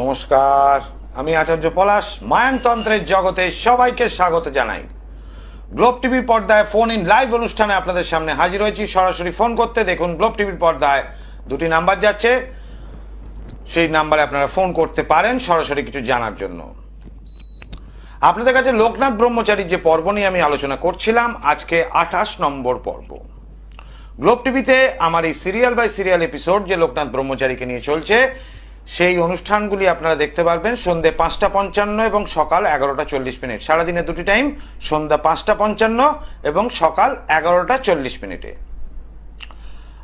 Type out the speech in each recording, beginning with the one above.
নমস্কার, আমি আচার্য পলাশ, মায়ানতন্ত্রের জগতে সবাইকে স্বাগত জানাই। গ্লোব টিভির পর্দায় ফোন ইন লাইভ অনুষ্ঠানে আপনাদের সামনে হাজির হয়েছি। সরাসরি ফোন করতে দেখুন, গ্লোব টিভির পর্দায় দুটি নাম্বার যাচ্ছে। সেই নাম্বারে আপনারা ফোন করতে পারেন সরাসরি কিছু জানার জন্য। আপনাদের কাছে লোকনাথ ব্রহ্মচারী যে পর্ব নিয়ে আমি আলোচনা করছিলাম, আজকে আঠাশ নম্বর পর্ব। গ্লোব টিভিতে আমার এই সিরিয়াল বাই সিরিয়াল এপিসোড যে লোকনাথ ব্রহ্মচারীকে নিয়ে চলছে সেই অনুষ্ঠানগুলি আপনারা দেখতে পারবেন। সন্ধে পাঁচটা পঞ্চান্ন এবং সকাল এগারোটা চল্লিশ মিনিট। সারাদিনে দুটি টাইম, সন্ধ্যা পাঁচটা পঞ্চান্ন এবং সকাল এগারোটা চল্লিশ মিনিটে।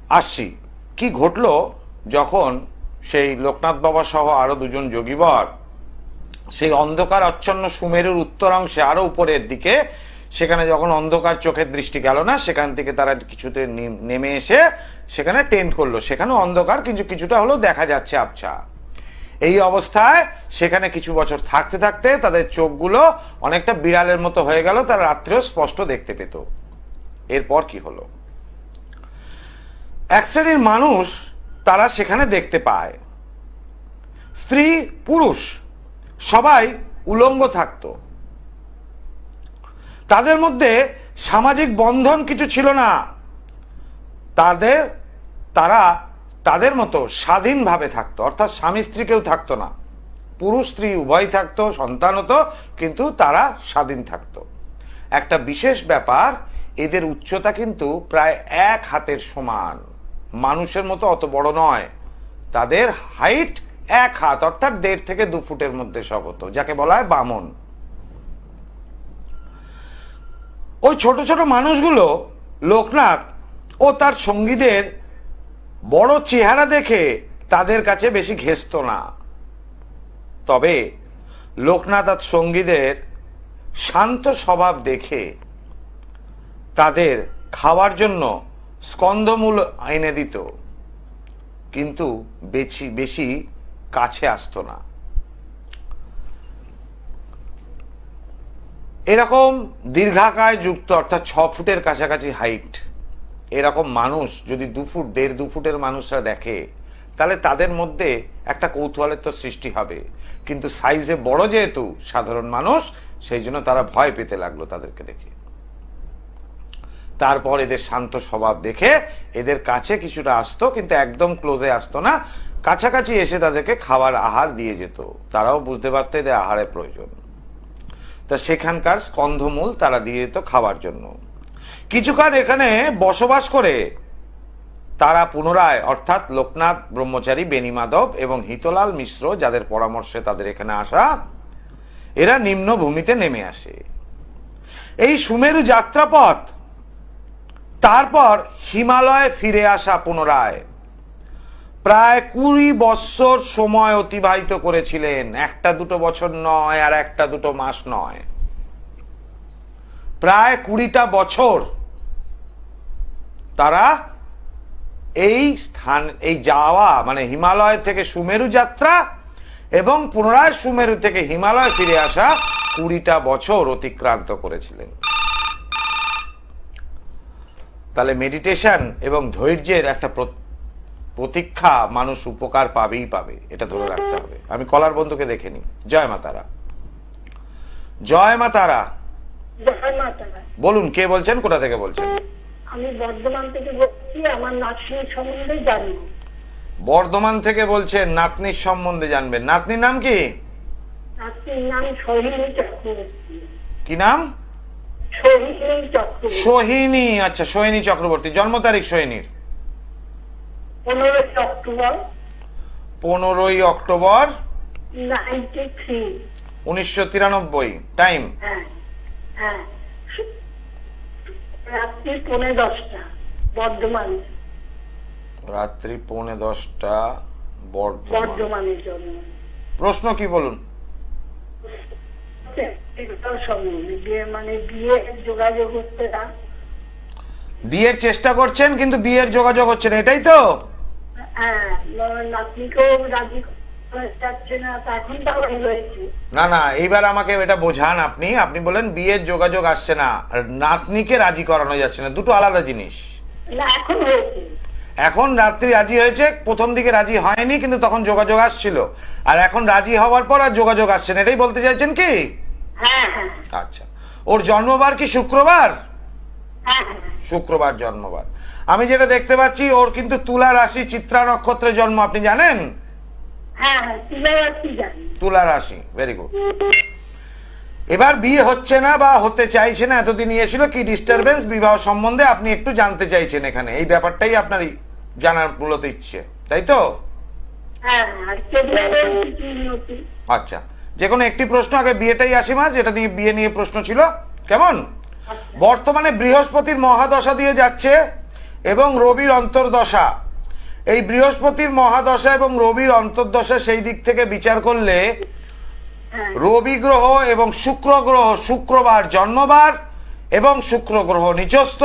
আসছি। কি ঘটলো যখন সেই লোকনাথ বাবা সহ আরও দুজন যোগীবর সেই অন্ধকার আচ্ছন্ন সুমেরুর উত্তরাংশে আরও উপরের দিকে সেখানে যখন অন্ধকার চোখের দৃষ্টি গেল না, সেখান থেকে তারা কিছুতে নেমে এসে সেখানে টেন্ট করল। সেখানে অন্ধকার কিন্তু কিছুটা হলেও দেখা যাচ্ছে আবছা। এই অবস্থায় সেখানে কিছু বছর থাকতে থাকতে তাদের চোখগুলো অনেকটা বিড়ালের মতো হয়ে গেল, তারা রাত্রেও স্পষ্ট দেখতে পেত। এরপর কি হলো? এক শ্রেণির মানুষ তারা সেখানে দেখতে পায়। স্ত্রী, পুরুষ, সবাই উলঙ্গ থাকতো। তাদের মধ্যে সামাজিক বন্ধন কিছু ছিল না। তাদের, তারা তাদের মতো স্বাধীনভাবে থাকতো। অর্থাৎ স্বামী স্ত্রী কেউ থাকতো না। পুরুষ স্ত্রী উভয় থাকতো, সন্তান হতো, কিন্তু তারা স্বাধীন থাকতো। একটা বিশেষ ব্যাপার, এদের উচ্চতা কিন্তু প্রায় এক হাতের সমান। মানুষের মতো অত বড় নয়। তাদের হাইট এক হাত, অর্থাৎ দেড় থেকে দু ফুটের মধ্যে সব হতো, যাকে বলা হয় বামন। ওই ছোট ছোট মানুষগুলো লোকনাথ ও তার সঙ্গীদের বড় চেহারা দেখে তাদের কাছে বেশি ঘেসত না। তবে লোকনাথ আর সঙ্গীদের শান্ত স্বভাব দেখে তাদের খাওয়ার জন্য স্কন্ধমূল এনে দিত, কিন্তু বেশি বেশি কাছে আসতো না। এরকম দীর্ঘাকায় যুক্ত, অর্থাৎ ছ ফুটের কাছাকাছি হাইট এরকম মানুষ যদি দু ফুট, দেড় দু ফুটের মানুষরা দেখে, তাহলে তাদের মধ্যে একটা কৌতূহলের তো সৃষ্টি হবে। কিন্তু সাইজে বড় যেহেতু, সাধারণ মানুষ, সেই জন্য তারা ভয় পেতে লাগল তাদেরকে দেখে। তারপর এদের শান্ত স্বভাব দেখে, এদের কাছে কিছুটা আসতো, কিন্তু একদম ক্লোজে আসতো না। কাছাকাছি এসে তাদেরকে খাবার আহার দিয়ে যেত। তারাও বুঝতে পারতো এদের আহারের প্রয়োজন। তা সেখানকার স্কন্ধমূল তারা দিয়ে যেত খাওয়ার জন্য। কিছুকাল এখানে বসবাস করে তারা পুনরায়, অর্থাৎ লোকনাথ, ব্রহ্মচারী বেনি মাধব এবং হিতলাল মিশ্র যাদের পরামর্শে তাদের এখানে আসা, এরা নিম্ন ভূমিতে নেমে আসে। এই সুমেরু যাত্রাপথ, তারপর হিমালয়ে ফিরে আসা পুনরায়। প্রায় কুড়ি বৎসর সময় অতিবাহিত করেছিলেন। একটা দুটো বছর নয় আর একটা দুটো মাস নয়। প্রায় কুড়িটা বছর তারা এই স্থান, এই যাওয়া মানে হিমালয় থেকে সুমেরু যাত্রা এবং পুনরায় সুমেরু থেকে হিমালয় ফিরে আসা কুড়িটা বছর অতিক্রান্ত করেছিলেন। তাহলে মেডিটেশন এবং ধৈর্যের একটা প্রতীক্ষা মানুষ উপকার পাবেই পাবে এটা ধরে রাখতে হবে। আমি কলার বন্ধুকে দেখে নি জয় মা তারা। জয় মা তারা। বলুন কে বলছেন কোথা থেকে বলছেন? আমি বর্ধমান থেকে বলছি আমার সম্বন্ধে জানব। বর্ধমান থেকে বলছেন নাতনির সম্বন্ধে জানবেন। নাতনির নাম কি? নার্সির নাম সোহিনী চক্রবর্তী। কি নাম? সোহিনী চক্রবর্তী। সোহিনী আচ্ছা সোহিনী চক্রবর্তী। জন্ম তারিখ সোহিনীর? পনেরোই অক্টোবর। পনেরোই অক্টোবর উনিশশো তিরানব্বই টাইম। হ্যাঁ হ্যাঁ। রাত্রি পৌনে দশটা বর্ধমান। রাত্রি পৌনে দশটা বর্ধমানের জন্য। প্রশ্ন কি বলুন? মানে বিয়ের চেষ্টা করছেন কিন্তু বিয়ের যোগাযোগ হচ্ছে না। এটাই তো? না রয়েছে। না না এইবার আমাকে এটা বোঝান আপনি। আপনি বলেন বিয়ের যোগাযোগ আসছে না নাতনিকে রাজি করানো যাচ্ছে না দুটো আলাদা জিনিস। এখন রাত্রি রাজি হয়েছে প্রথম দিকে রাজি হয়নি কিন্তু তখন যোগাযোগ আসছিল। আর এখন রাজি হওয়ার পর আর যোগাযোগ আসছে না এটাই বলতে চাইছেন কি? হ্যাঁ হ্যাঁ। আচ্ছা। ওর জন্মবার কি শুক্রবার? হ্যাঁ হ্যাঁ। শুক্রবার জন্মবার। আমি যেটা দেখতে পাচ্ছি ওর কিন্তু তুলা রাশি চিত্রা নক্ষত্রে জন্ম আপনি জানেন? হ্যাঁ হ্যাঁ তুলে রাশি ভেরি গুড এবার বিয়ে হচ্ছে না বা হতে চাইছে না এতদিন এসেছিল কি ডিস্টারবেন্স বিবাহ সম্বন্ধে আপনি একটু জানতে চাইছেন এখানে। এই ব্যাপারটাই আপনার জানার মূলত ইচ্ছে তাই তো? হ্যাঁ আচ্ছা যে কোনো একটি প্রশ্ন আগে বিয়েটাই আসি মা যেটা নিয়ে বিয়ে নিয়ে প্রশ্ন ছিল। কেমন? বর্তমানে বৃহস্পতির মহাদশা দিয়ে যাচ্ছে। এবং রবির অন্তর্দশা। এই বৃহস্পতির মহাদশা এবং রবির অন্তর্দশা সেই দিক থেকে বিচার করলে হ্যাঁ। রবি গ্রহ এবং শুক্র গ্রহ শুক্রবার জন্মবার এবং শুক্র গ্রহ নিচস্থ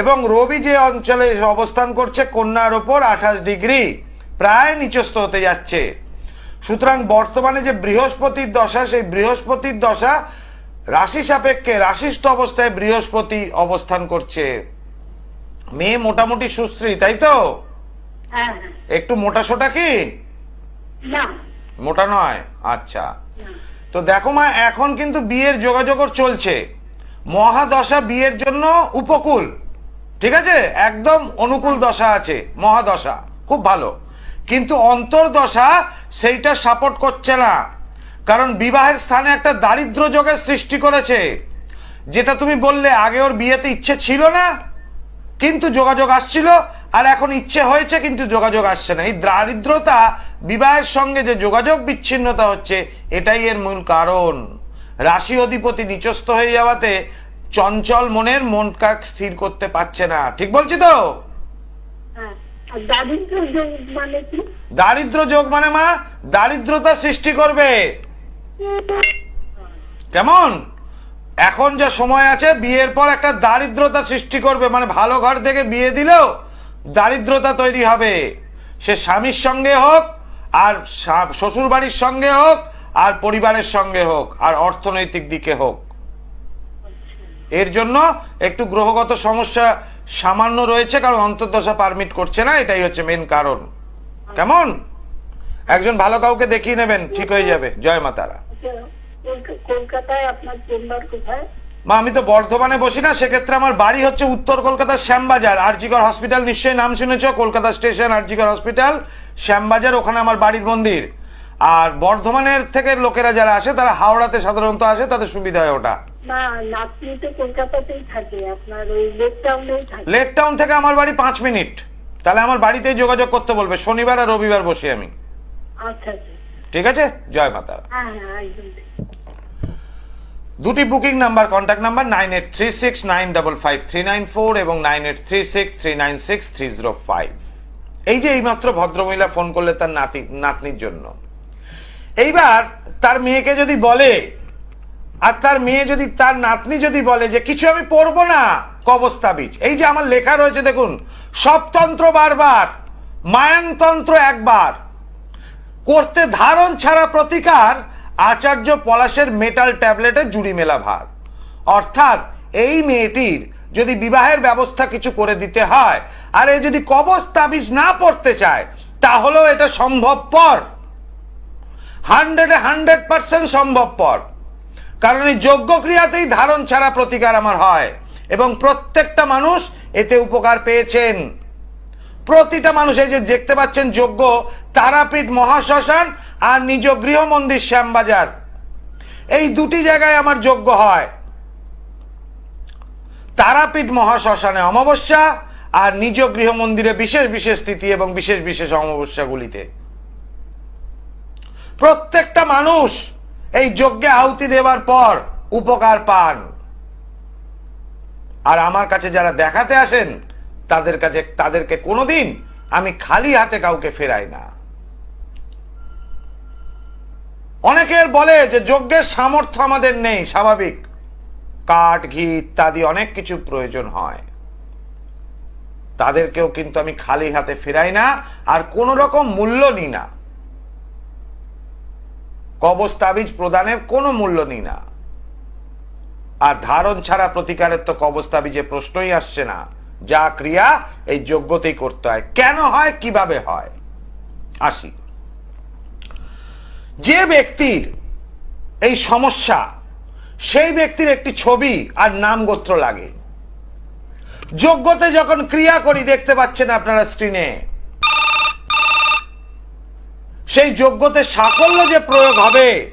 এবং রবি যে অঞ্চলে অবস্থান করছে কন্যার ওপর আঠাশ ডিগ্রি প্রায় নিচস্থ হতে যাচ্ছে। সুতরাং বর্তমানে যে বৃহস্পতির দশা সেই বৃহস্পতির দশা রাশি সাপেক্ষে রাশিষ্ঠ অবস্থায় বৃহস্পতি অবস্থান করছে। মেয়ে মোটামুটি সুশ্রী তাই তো? হ্যাঁ। একটু মোটা সোটা কি? না। মোটা নয়? আচ্ছা। তো দেখো মা এখন কিন্তু বিয়ের যোগাযোগ চলছে। মহাদশা বিয়ের জন্য উপকূল ঠিক আছে? একদম অনুকূল দশা আছে মহাদশা খুব ভালো। কিন্তু অন্তর্দশা সেইটা সাপোর্ট করছে না। কারণ বিবাহের স্থানে একটা দারিদ্র যোগের সৃষ্টি করেছে। যেটা তুমি বললে আগে ওর বিয়েতে ইচ্ছে ছিল না? কিন্তু যোগাযোগ আসছিল আর এখন ইচ্ছে হয়েছে কিন্তু যোগাযোগ আসছে না। এই দারিদ্রতা বিবাহের সঙ্গে যে যোগাযোগ বিচ্ছিন্নতা হচ্ছে এটাই এর মূল কারণ। রাশি অধিপতি নিচস্থ হয়ে যাওয়াতে চঞ্চল মনের মন কাক স্থির করতে পারছে না। ঠিক বলছি তো? হ্যাঁ দারিদ্র যোগ মানে দারিদ্র যোগ মানে মা দারিদ্রতা সৃষ্টি করবে। কেমন? এখন যে সময় আছে বিয়ের পর একটা দারিদ্রতা সৃষ্টি করবে। মানে ভালো ঘর থেকে বিয়ে দিলেও দারিদ্রতা তৈরি হবে। সে স্বামীর সঙ্গে হোক আর শ্বশুর বাড়ির সঙ্গে হোক আর পরিবারের সঙ্গে হোক আর অর্থনৈতিক দিকে হোক। এর জন্য একটু গ্রহগত সমস্যা সামান্য রয়েছে কারণ অন্তর্দশা পারমিট করছে না এটাই হচ্ছে মেন কারণ। কেমন? একজন ভালো কাউকে দেখিয়ে নেবেন ঠিক হয়ে যাবে। জয় মা তারা আচ্ছা, কলকাতায় আপনার চেম্বার কোথায়? মা আমি তো বর্ধমানে বসি না সেক্ষেত্রে আমার বাড়ি হচ্ছে উত্তর কলকাতার শ্যামবাজার। আরজিকর হসপিটাল নিশ্চয়ই নাম শুনেছ? কলকাতা স্টেশন আরজিকর হসপিটাল শ্যামবাজার ওখানে আমার বাড়ির মন্দির। আর বর্ধমানের থেকে লোকেরা যারা আসে তারা হাওড়াতে সাধারণত আসে তাদের সুবিধা হয় ওটা। লেক টাউন থেকে আমার বাড়ি পাঁচ মিনিট। তাহলে আমার বাড়িতেই যোগাযোগ করতে বলবে শনিবার আর রবিবার বসি আমি। আচ্ছা আচ্ছা। ঠিক আছে? জয় মাতা হ্যাঁ হ্যাঁ একদম ঠিক। দুটি booking number contact number nine eight three six nine double five three nine four এবং nine eight three six three nine six three zero five এই যে এইমাত্র ভদ্রমহিলা ফোন করলে তার নাতি, নাতনির জন্য। এইবার তার মেয়েকে যদি বলে, আর তার মেয়ে যদি, তার নাতনি যদি বলে যে, কিছু আমি পড়ব না কবস্তাবিজ এই যে আমার লেখা রয়েছে, দেখুন, সবতন্ত্র বারবার, মায়াংতন্ত্র একবার, করতে ধারণ ছাড়া প্রতিকার আচার্য পলাশের মেটাল ট্যাবলেটে জুড়ি মেলা ভার। অর্থাৎ এই মেয়েটির যদি বিবাহের ব্যবস্থা কিছু করে দিতে হয়, আর এ যদি কবচ তাবিজ না পড়তে চায়, তাহলেও এটা সম্ভবপর। হান্ড্রেডে হান্ড্রেড পার্সেন্ট সম্ভবপর। কারণ এই যোগ্য ক্রিয়াতেই ধারণ ছাড়া প্রতিকার আমার হয়, এবং প্রত্যেকটা মানুষ এতে উপকার পেয়েছেন। প্রতিটা মানুষ এই যে দেখতে পাচ্ছেন যোগ্য তারাপীঠ মহাশ্মশান আর নিজ গৃহ মন্দির শ্যামবাজার। এই দুটি জায়গায় আমার যোগ্য হয়। তারাপীঠ মহাশ্মশানে অমাবস্যা আর নিজ গৃহ মন্দিরে বিশেষ বিশেষ তিথি এবং বিশেষ বিশেষ অমাবস্যাগুলিতে। প্রত্যেকটা মানুষ এই যজ্ঞে আহুতি দেওয়ার পর উপকার পান। আর আমার কাছে যারা দেখাতে আসেন তাদের কাছে, তাদেরকে কোনোদিন আমি খালি হাতে কাউকে ফেরাই না। অনেকের বলে যে যজ্ঞের সামর্থ্য আমাদের নেই, স্বাভাবিক। কাঠ, ঘি ইত্যাদি অনেক কিছু প্রয়োজন হয়। তাদেরকেও কিন্তু আমি খালি হাতে ফেরাই না, আর কোন রকম মূল্য নিই না। কবচ, তাবিজ প্রদানের কোনো মূল্য নিই না। আর ধারণ ছাড়া প্রতিকারের তো কবচ, তাবিজে প্রশ্নই আসছে না। যা ক্রিয়া এই যোগ্যতেই করতে হয়। কেন হয়? কীভাবে হয়? আসি। যে ব্যক্তির এই সমস্যা, সেই ব্যক্তির একটি ছবি আর নাম গোত্র লাগে। যোগ্যতে যখন ক্রিয়া করি, দেখতে পাচ্ছেন আপনারা স্ক্রিনে সেই যোগ্যতে সাফল্য যে প্রয়োগ হবে,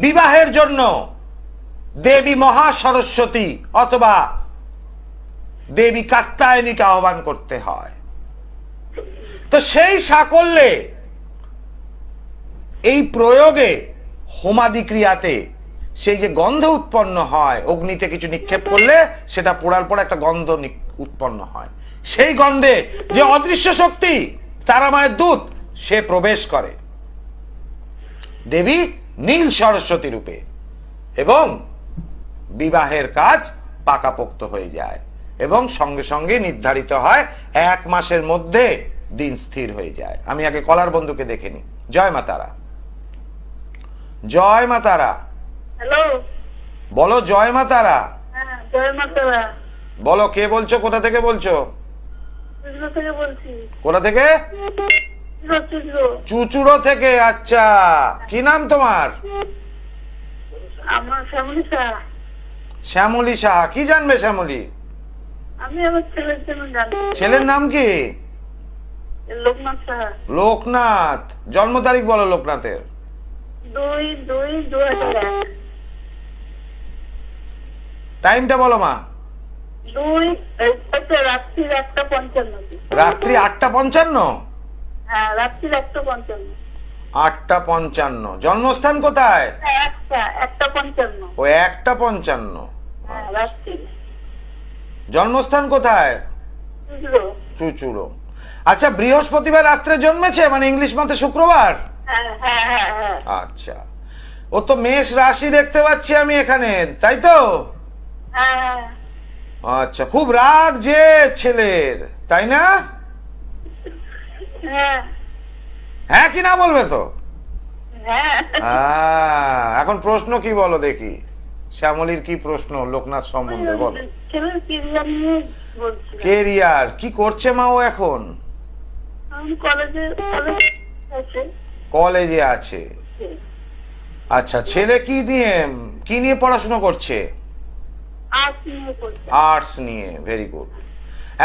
বিবাহের জন্য দেবী মহা সরস্বতী অথবা দেবী কাত্তায়নীকে আহ্বান করতে হয়। তো সেই সাকল্যে এই প্রয়োগে হোমাদি ক্রিয়াতে সেই যে গন্ধ উৎপন্ন হয়, অগ্নিতে কিছু নিক্ষেপ করলে সেটা পোড়ার পর একটা গন্ধ উৎপন্ন হয়। সেই গন্ধে যে অদৃশ্য শক্তি তারা মায়ের দূত, সে প্রবেশ করে। দেবী নীল সরস্বতী রূপে এবং বিবাহের কাজ পাকাপোক্ত হয়ে যায়। এবং সঙ্গে সঙ্গে নির্ধারিত হয় এক মাসের মধ্যে দিন স্থির হয়ে যায়। আমি আগে কলার বন্ধুকে দেখে নি জয় মা তারা। জয় মা তারা। হ্যালো। বলো জয় মা তারা। হ্যাঁ বলো কে বলছো কোথা থেকে বলছো? চুজরো থেকে বলছি। কোথা থেকে? চুচুড়ো থেকে আচ্ছা। কি নাম তোমার? শ্যামলী শাহ। সাহা কি জানবে শ্যামলী? আমি আমার ছেলের জন্য জানি ছেলের নাম কি? লোকনাথ সাহা। লোকনাথ। জন্ম তারিখ বলো লোকনাথের। দুই দুই দু হাজার এক। টাইমটা বলো মা। দুই এই হচ্ছে রাত্রির একটা পঞ্চান্ন। রাত্রি আটটা পঞ্চান্ন? হ্যাঁ একটা পঞ্চান্ন। আটটা পঞ্চান্ন। জন্মস্থান কোথায়? হ্যাঁ, একটা একটা পঞ্চান্ন। ও একটা পঞ্চান্ন। হ্যাঁ রাত্রি। জন্মস্থান কোথায়? চুচুড়ো। আচ্ছা বৃহস্পতিবার রাত্রে জন্মেছে? মানে ইংলিশ মতে শুক্রবার? হ্যাঁ হ্যাঁ হ্যাঁ আচ্ছা। ও তো মেষ রাশি দেখতে পাচ্ছি আমি এখানে তাই তো? আচ্ছা খুব রাগ যে ছেলের তাই না? হ্যাঁ। কি না বলবে তো? এখন প্রশ্ন কি বলো দেখি। শ্যামলীর কি প্রশ্ন লোকনাথ সম্বন্ধে বলো। কেরিয়ার কি করছে মা ও এখন? কলেজে আছে। আচ্ছা ছেলে কি নিয়ে কি নিয়ে পড়াশোনা করছে? আর্টস নিয়ে ভেরি গুড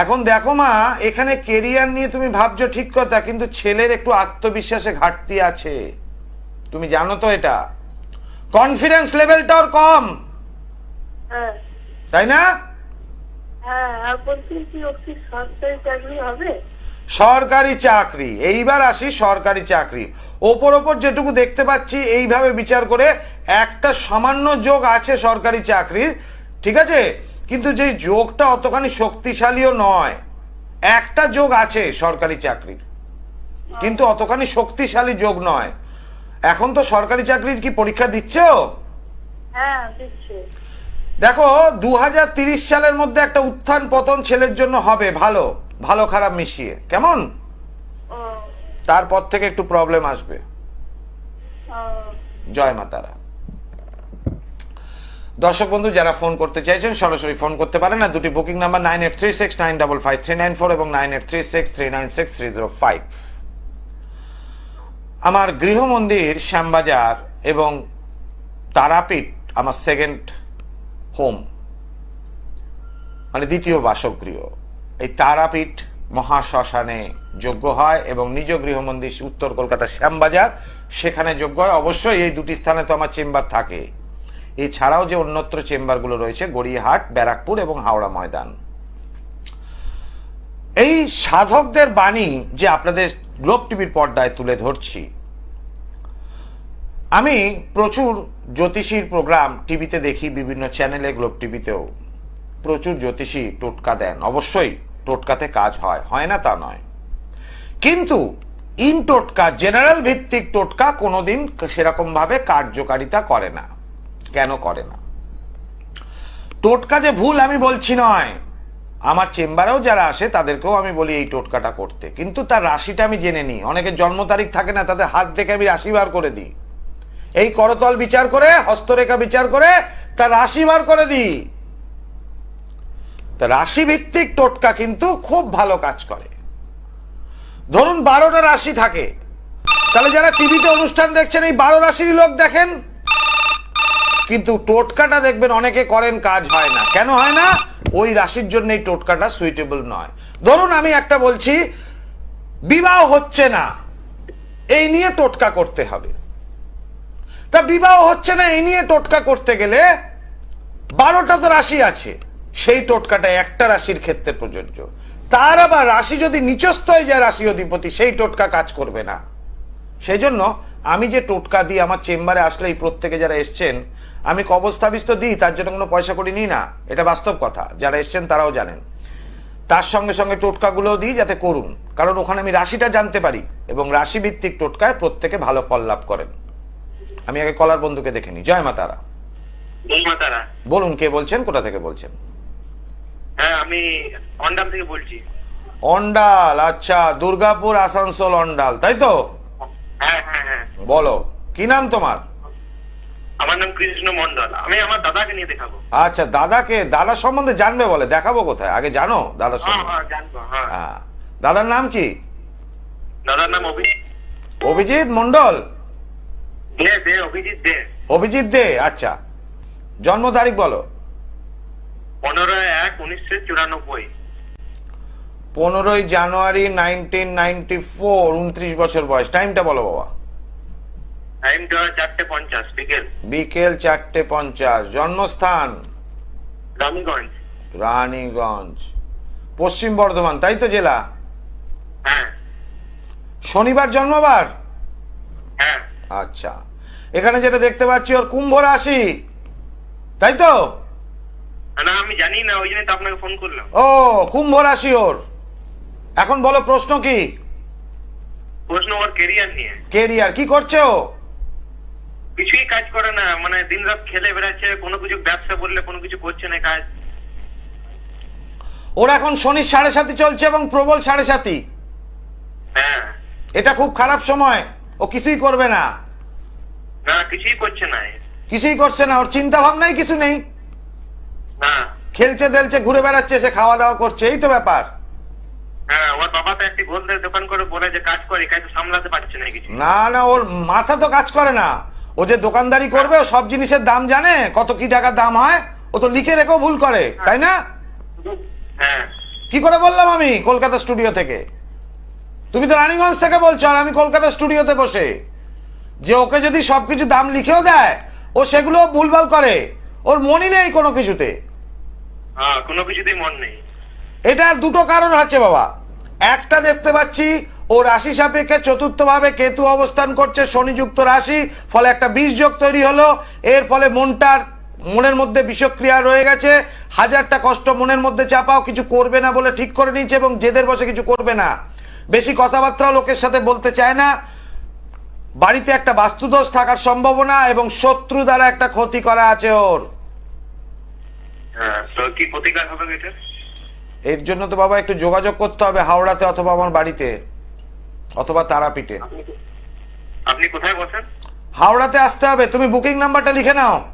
এখন দেখো মা এখানে কেরিয়ার নিয়ে তুমি ভাবছ ঠিক কথা কিন্তু ছেলের একটু আত্মবিশ্বাসে ঘাটতি আছে। তুমি জানো তো এটা? কনফিডেন্স লেভেলটা ওর কম। হ্যাঁ। তাই না? হ্যাঁ সরকারি চাকরি। এইবার আসি সরকারি চাকরি। ওপর ওপর যেটুকু দেখতে পাচ্ছি এইভাবে বিচার করে একটা সামান্য যোগ আছে সরকারি চাকরির ঠিক আছে? কিন্তু যে যোগটা অতখানি শক্তিশালীও নয়। একটা যোগ আছে সরকারি চাকরির। কিন্তু অতখানি শক্তিশালী যোগ নয়। এখন তো সরকারি চাকরির কি পরীক্ষা দিচ্ছ? হ্যাঁ দেখো দু সালের মধ্যে একটা উত্থান পতন ছেলের জন্য হবে ভালো ভালো খারাপ মিশিয়ে। কেমন? তারপর থেকে একটু প্রবলেম আসবে। জয় মাতারা দর্শক বন্ধু যারা ফোন করতে চাইছেন সরাসরি ফোন করতে পারেন আর দুটি booking number nine eight three six nine double five three nine four এবং nine eight three six three nine six three zero five আমার গৃহমন্দির, শ্যামবাজার এবং তারাপীঠ, আমার সেকেন্ড হোম মানে দ্বিতীয় বাসগৃহ। এই তারাপীঠ মহাশ্মশানে যোগ্য হয় এবং নিজ গৃহমন্দির উত্তর কলকাতার শ্যামবাজার, সেখানে যোগ্য হয়। অবশ্যই এই দুটি স্থানে তো আমার চেম্বার থাকে। এছাড়াও যে অন্যত্র চেম্বারগুলো রয়েছে, গড়িয়াহাট, ব্যারাকপুর এবং হাওড়া ময়দান। এই সাধকদের বাণী যে আপনাদের গ্লোব টিভির পর্দায় তুলে ধরছি আমি প্রচুর জ্যোতিষীর প্রোগ্রাম টিভিতে দেখি, বিভিন্ন চ্যানেলে, গ্লোব টিভিতেও। প্রচুর জ্যোতিষী টোটকা দেন। অবশ্যই টোটকাতে কাজ হয়। হয় না তা নয়। কিন্তু ইন টোটকা, জেনারেল ভিত্তিক টোটকা কোনোদিন সেরকম ভাবে কার্যকারিতা করে না। কেন করে না? টোটকা যে ভুল আমি বলছি নয়। আমার চেম্বারেও যারা আসে, তাদেরকেও আমি বলি এই টোটকাটা করতে। কিন্তু তার রাশিটা আমি জেনে নিই। অনেকের জন্ম তারিখ থাকে না, তাদের হাত দেখে আমি রাশি বার করে দিই। এই করতল বিচার করে, হস্তরেখা বিচার করে তার রাশি বার করে দিই তা রাশি ভিত্তিক টোটকা কিন্তু খুব ভালো কাজ করে। ধরুন বারোটা রাশি থাকে। তাহলে যারা টিভিতে অনুষ্ঠান দেখছেন, এই বারো রাশির লোক দেখেন। কিন্তু টোটকাটা দেখবেন, অনেকে করেন, কাজ হয় না। কেন হয় না? ওই রাশির জন্য এই টোটকাটা সুইটেবল নয়। ধরুন আমি একটা বলছি, বিবাহ হচ্ছে না। এই নিয়ে টোটকা করতে হবে। তা বিবাহ হচ্ছে না এই নিয়ে টোটকা করতে গেলে বারোটা তো রাশি আছে। সেই টোটকাটা একটা রাশির ক্ষেত্রে প্রযোজ্য। তার আবার রাশি যদি নিচস্থ হয়ে যায় রাশি অধিপতি, সেই টোটকা কাজ করবে না। সেই জন্য আমি যে টোটকা দিই, আমার চেম্বারে আসলে এই প্রত্যেকে যারা এসছেন, আমি কবস্থাবিস তো দিই, তার জন্য কোনো পয়সা করি নিই না। এটা বাস্তব কথা। যারা এসছেন, তারাও জানেন। তার সঙ্গে সঙ্গে টোটকাগুলোও দিই যাতে করুন। কারণ ওখানে আমি রাশিটা জানতে পারি এবং রাশিভিত্তিক টোটকায় প্রত্যেকে ভালো ফল লাভ করেন। আমি আগে কলার বন্ধুকে দেখে নিই। জয় মাতারা। বলুন কে বলছেন কোথা থেকে বলছেন? হ্যাঁ আমি অন্ডাল থেকে বলছি। অন্ডাল আচ্ছা দুর্গাপুর আসানসোল অন্ডাল তাই তো? হ্যাঁ হ্যাঁ হ্যাঁ। বলো কি নাম তোমার? আমার নাম কৃষ্ণ মন্ডল আমি আমার দাদাকে নিয়ে দেখাবো। আচ্ছা দাদাকে দাদা সম্বন্ধে জানবে বলে দেখাবো কোথায়? আগে জানো দাদা সম্বন্ধে। দাদার নাম কি? দাদার নাম অভিজিৎ অভিজিৎ মন্ডল অভিজিৎ দে। আচ্ছা। জন্ম তারিখ বলো। পনেরো এক উনিশশো চুরানব্বই। পনেরোই জানুয়ারি নাইনটিন নাইনটি ফোর উনত্রিশ বছর বয়স। টাইমটা বলো বাবা। টাইমটা চারটে পঞ্চাশ বিকেল। বিকেল চারটে পঞ্চাশ। জন্মস্থান? রামীগঞ্জ রানীগঞ্জ। পশ্চিম বর্ধমান তাই তো জেলা? হ্যাঁ। শনিবার জন্মবার? হ্যাঁ। আচ্ছা। এখানে যেটা দেখতে পাচ্ছি ওর কুম্ভ রাশি। তাই তো? না আমি জানি না ওই জন্য তো আপনাকে ফোন করলাম। ও কুম্ভ রাশি ওর। এখন বলো প্রশ্ন কি? প্রশ্ন ওর কেরিয়ার নিয়ে। কেরিয়ার কি করছে ও? কিছুই কাজ করে না মানে দিন রাত খেলে বেড়াচ্ছে কোনো কিছু ব্যবসা বললে কোনো কিছু করছে না কাজ। ওর এখন শনির সাড়ে সাতি চলছে এবং প্রবল সাড়ে সাতি। হ্যাঁ। এটা খুব খারাপ সময় ও কিছুই করবে না। না কিছুই করছে না কিছুই করছে না ওর চিন্তা ভাবনাই কিছু নেই। না। খেলছে দেলছে ঘুরে বেড়াচ্ছে সে খাওয়া দাওয়া করছে এই তো ব্যাপার। হ্যাঁ ওর বাবা তো একটি গোলদের দোকান করে বলে যে কাজ করে কাজ সামলাতে পারছে না কিছু। না না ওর মাথা তো কাজ করে না। ও যে দোকানদারি করবে ও সব জিনিসের দাম জানে কত কি টাকার দাম হয় ও তো লিখে রেখেও ভুল করে তাই না? হ্যাঁ। কি করে বললাম আমি? কলকাতা স্টুডিও থেকে। তুমি তো রানীগঞ্জ থেকে বলছো আর আমি কলকাতা স্টুডিওতে বসে। যে ওকে যদি সবকিছু দাম লিখেও দেয় ও সেগুলো ভুলভাল করে। ওর মনই নেই কোনো কিছুতে। হ্যাঁ কোনো কিছুতেই মন নেই। এটার দুটো কারণ আছে বাবা। একটা দেখতে পাচ্ছি ও রাশি সাপেক্ষে চতুর্থ ভাবে কেতু অবস্থান করছে শনিযুক্ত রাশি ফলে একটা বিষ যোগ তৈরি হলো। এর ফলে মনটার মনের মধ্যে বিষক্রিয়া রয়ে গেছে। হাজারটা কষ্ট মনের মধ্যে চাপাও কিছু করবে না বলে ঠিক করে নিয়েছে এবং জেদের বসে কিছু করবে না। বেশি কথাবার্তা লোকের সাথে বলতে চায় না। বাড়িতে একটা বাস্তুদোষ থাকার সম্ভাবনা এবং শত্রু দ্বারা একটা ক্ষতি করা আছে ওর। হ্যাঁ এর জন্য তো বাবা একটু যোগাযোগ করতে হবে হাওড়াতে অথবা আমার বাড়িতে অথবা তারাপীঠে। আপনি- আপনি কোথায় বসেন? হাওড়াতে আসতে হবে। তুমি বুকিং নাম্বারটা লিখে নাও।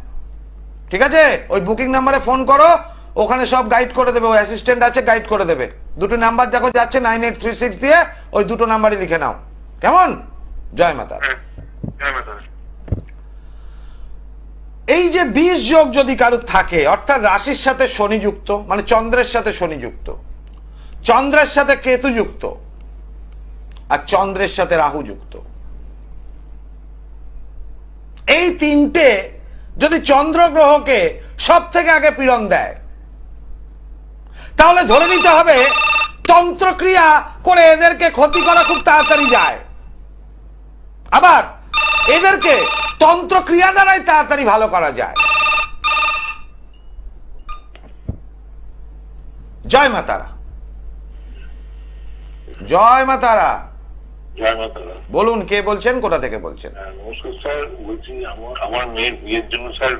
ঠিক আছে? ওই বুকিং নাম্বারে ফোন করো ওখানে সব গাইড করে দেবে ওই অ্যাসিস্ট্যান্ট আছে গাইড করে দেবে। দুটো নাম্বার যখন যাচ্ছে নাইন এইট থ্রি সিক্স দিয়ে ওই দুটো নাম্বারই লিখে নাও। কেমন? জয় মাতা। হ্যাঁ হ্যাঁ মাতা। এই যে বিষ যোগ যদি কারোর থাকে অর্থাৎ রাশির সাথে শনি যুক্ত মানে চন্দ্রের সাথে শনি যুক্ত চন্দ্রের সাথে কেতু যুক্ত আর চন্দ্রের সাথে রাহু যুক্ত এই তিনটে যদি চন্দ্র গ্রহকে সব থেকে আগে পীড়ন দেয় তাহলে ধরে নিতে হবে তন্ত্রক্রিয়া করে এদেরকে ক্ষতি করা খুব তাড়াতাড়ি যায়। আবার এদেরকে তন্ত্রক্রিয়া দ্বারাই তাড়াতাড়ি ভালো করা যায়। জয় মা তারা। জয় মা তারা। বলুন কে বলছেন কোথা থেকে বলছেন? হ্যাঁ, নমস্কার স্যার বলছি আমার আমার মেয়ের বিয়ের জন্য স্যার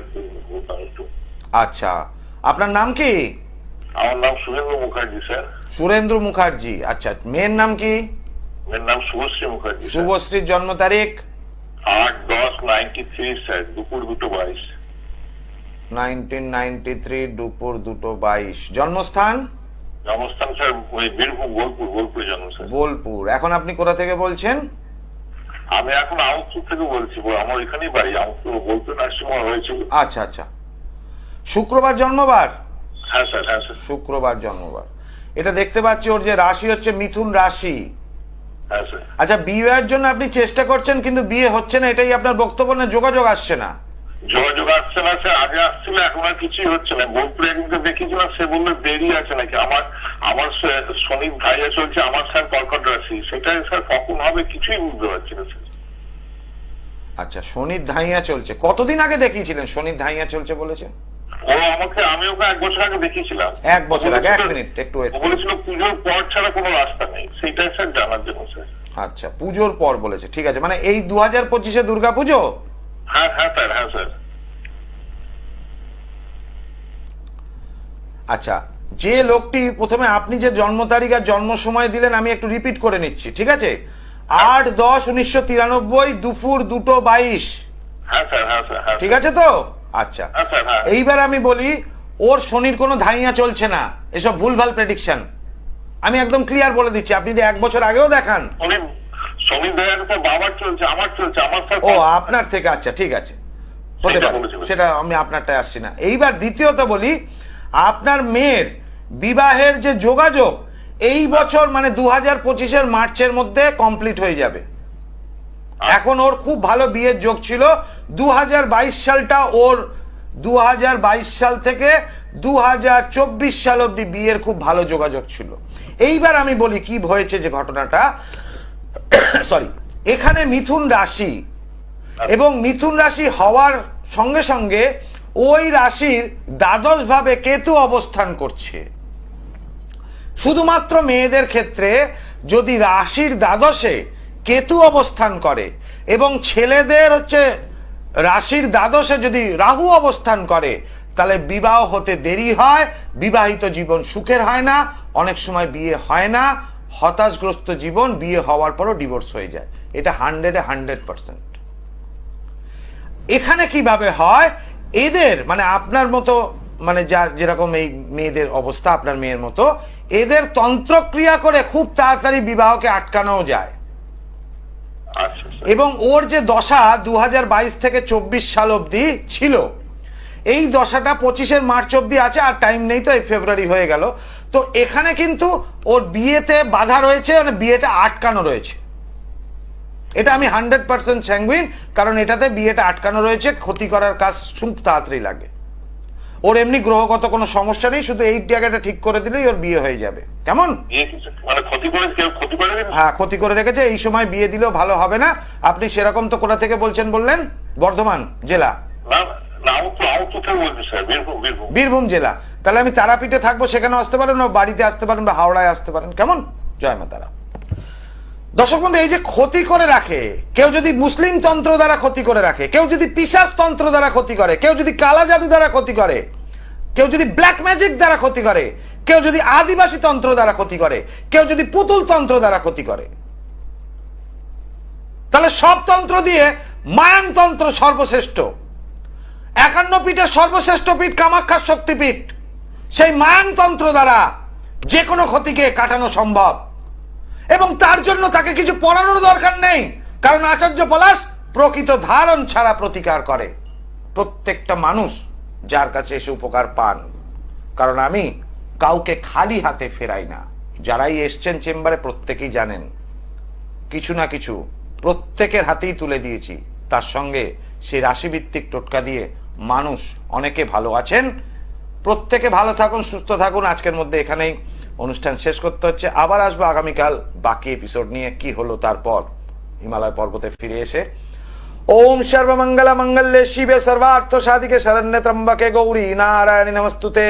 আচ্ছা আপনার নাম কি? আমার নাম সুরেন্দ্র মুখার্জি স্যার। সুরেন্দ্র মুখার্জি আচ্ছা মেয়ের নাম কি? নাম শুভশ্রী মুখার্জি শুভশ্রীর জন্ম তারিখ আট দশ নাইনটি থ্রি স্যার দুপুর দুটো বাইশ নাইনটিন নাইনটি থ্রি দুপুর দুটো বাইশ জন্মস্থান জন্মস্থান স্যার ওই বীরভূম বোলপুর বোলপুর জন্ম স্যার বোলপুর এখন আপনি কোথা থেকে বলছেন? আমি এখন আউটপুর থেকে বলছি আমার এখানেই বাড়ি আউটপুর বলতে হয়েছিল। আচ্ছা আচ্ছা। শুক্রবার জন্মবার? হ্যাঁ স্যার হ্যাঁ স্যার। শুক্রবার জন্মবার। এটা দেখতে পাচ্ছি ওর যে রাশি হচ্ছে মিথুন রাশি। আচ্ছা বিয়ের জন্য আপনি চেষ্টা করছেন কিন্তু বিয়ে হচ্ছে না এটাই আপনার বক্তব্য না যোগাযোগ আসছে না? যোগাযোগ আসছে না স্যার আগে আসছিল এখন আর কিছুই হচ্ছে না। বোলপুরে একদিন দেখেছিলাম সে বলল দেরি আছে নাকি? আমার আমার শনি ভাইয়া চলছে আমার স্যার কর্কট রাশি। সেটা স্যার কখন হবে কিছুই বুঝতে পারছি না স্যার আচ্ছা শনির ধাইয়া চলছে। কতদিন আগে দেখিয়েছিলেন শনির ধাইয়া চলছে বলেছেন? ও আমাকে আমি ওকে এক বছর আগে দেখিয়েছিলাম। এক বছর আগে, এক ও বলেছিল- মিনিট, একটু ও বলেছিল পুজোর পর ছাড়া কোনো রাস্তা নেই। সেটাই স্যার জানার জন্য স্যার। আচ্ছা পুজোর পর বলেছে ঠিক আছে। মানে এই দু হাজার পঁচিশে দুর্গা পুজো? হ্যাঁ হ্যাঁ স্যার হ্যাঁ স্যার। আচ্ছা যে লোকটি প্রথমে আপনি যে জন্ম তারিখ আর জন্ম সময় দিলেন আমি একটু রিপিট করে নিচ্ছি ঠিক আছে? আট দশ উনিশশো তিরানব্বই দুপুর দুটো বাইশ। হ্যাঁ হ্যাঁ হ্যাঁ ঠিক আছে তো? আচ্ছা। হ্যাঁ হ্যাঁ। এইবার আমি বলি ওর শনির কোনো ধাইয়া চলছে না। এসব ভুলভাল প্রেডিকশন আমি একদম ক্লিয়ার বলে দিচ্ছি। আপনি যদি এক বছর আগেও দেখান। ও আপনার থেকে আচ্ছা ঠিক আছে। হতে পারে। সেটা আমি আপনারটায় আসছি না। এইবার দ্বিতীয়ত বলি আপনার মেয়ের বিবাহের যে যোগাযোগ এই বছর মানে দু হাজার পঁচিশের মার্চের মধ্যে কমপ্লিট হয়ে যাবে। এখন ওর খুব ভালো বিয়ের যোগ ছিল। দু বাইশ সালটা ওর দু বাইশ সাল থেকে দু চব্বিশ সাল অব্দি বিয়ের খুব ভালো যোগাযোগ ছিল। এইবার আমি বলি কি হয়েছে যে ঘটনাটা। সরি এখানে মিথুন রাশি এবং মিথুন রাশি হওয়ার সঙ্গে সঙ্গে ওই রাশির দ্বাদশ ভাবে কেতু অবস্থান করছে। শুধুমাত্র মেয়েদের ক্ষেত্রে যদি রাশির দ্বাদশে কেতু অবস্থান করে এবং ছেলেদের হচ্ছে রাশির দ্বাদশে যদি রাহু অবস্থান করে, তাহলে বিবাহ হতে দেরি হয়, বিবাহিত জীবন সুখের হয় না, অনেক সময় বিয়ে হয় না, হতাশগ্রস্ত জীবন, বিয়ে হওয়ার পরও ডিভোর্স হয়ে যায়। এটা হান্ড্রেডে হান্ড্রেড পার্সেন্ট এখানে কীভাবে হয়? এদের মানে আপনার মতো মানে যার যেরকম এই মেয়েদের অবস্থা, আপনার মেয়ের মতো, এদের তন্ত্রক্রিয়া করে খুব তাড়াতাড়ি বিবাহকে আটকানো যায়। এবং ওর যে দশা দু হাজার বাইশ থেকে চব্বিশ সাল অবধি ছিল, এই দশাটা পঁচিশের মার্চ অবধি আছে আর টাইম নেই তো, এই ফেব্রুয়ারি হয়ে গেল। তো এখানে কিন্তু ওর বিয়েতে বাধা রয়েছে মানে বিয়েটা আটকানো রয়েছে। এটা আমি হান্ড্রেড পার্সেন্ট স্যাঙ্গুইন কারণ এটাতে বিয়েটা আটকানো রয়েছে, ক্ষতি করার কাজ খুব তাড়াতাড়ি লাগে। ওর এমনি গ্রহগত কোনো সমস্যা নেই শুধু এই জায়গাটা ঠিক করে দিলেই ওর বিয়ে হয়ে যাবে। কেমন? মানে হ্যাঁ ক্ষতি করে রেখেছে এই সময় বিয়ে দিলেও ভালো হবে না। আপনি সেরকম তো কোথা থেকে বলছেন বললেন? বর্ধমান জেলা। বীরভূম জেলা। তাহলে আমি তারাপীঠে থাকব সেখানে আসতে পারেন বা বাড়িতে আসতে পারেন বা হাওড়ায় আসতে পারেন। কেমন? জয় মা তারা। দর্শক বন্ধু এই যে ক্ষতি করে রাখে কেউ যদি মুসলিম তন্ত্র দ্বারা ক্ষতি করে রাখে কেউ যদি পিসাস তন্ত্র দ্বারা ক্ষতি করে কেউ যদি কালা জাদু দ্বারা ক্ষতি করে কেউ যদি ব্ল্যাক ম্যাজিক দ্বারা ক্ষতি করে, কেউ যদি আদিবাসী তন্ত্র দ্বারা ক্ষতি করে, কেউ যদি পুতুল তন্ত্র দ্বারা ক্ষতি করে। তাহলে সব তন্ত্র দিয়ে মায়াং তন্ত্র সর্বশ্রেষ্ঠ। একান্ন পীঠের সর্বশ্রেষ্ঠ পীঠ কামাখ্যার শক্তিপীঠ। সেই মায়াংতন্ত্র দ্বারা যে কোনো ক্ষতিকে কাটানো সম্ভব। এবং তার জন্য তাকে কিছু পড়ানোর দরকার নেই, কারণ আচার্য পলাশ প্রকৃত ধারণ ছাড়া প্রতিকার করে। প্রত্যেকটা মানুষ যার কাছে এসে উপকার পান। কারণ আমি কাউকে খালি হাতে ফেরাই না। যারাই এসছেন চেম্বারে প্রত্যেকেই জানেন। কিছু না কিছু প্রত্যেকের হাতেই তুলে দিয়েছি। তার সঙ্গে সেই রাশিভিত্তিক টোটকা দিয়ে মানুষ অনেকে ভালো আছেন, প্রত্যেকে ভালো থাকুন, সুস্থ থাকুন। আজকের মধ্যে এখানেই অনুষ্ঠান শেষ করতে হচ্ছে। আবার আসব আগামীকাল বাকি এপিসোড নিয়ে, কি হলো তারপর। হিমালয় পর্বতে ফিরে এসে ওম সর্বমঙ্গল মঙ্গলে শিবে সর্বার্থ সাধিকে শরণ্যে ত্রম্বকে গৌরী নারায়ণী নমস্তুতে।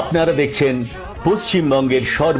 আপনারা দেখছেন পশ্চিমবঙ্গের সর্ব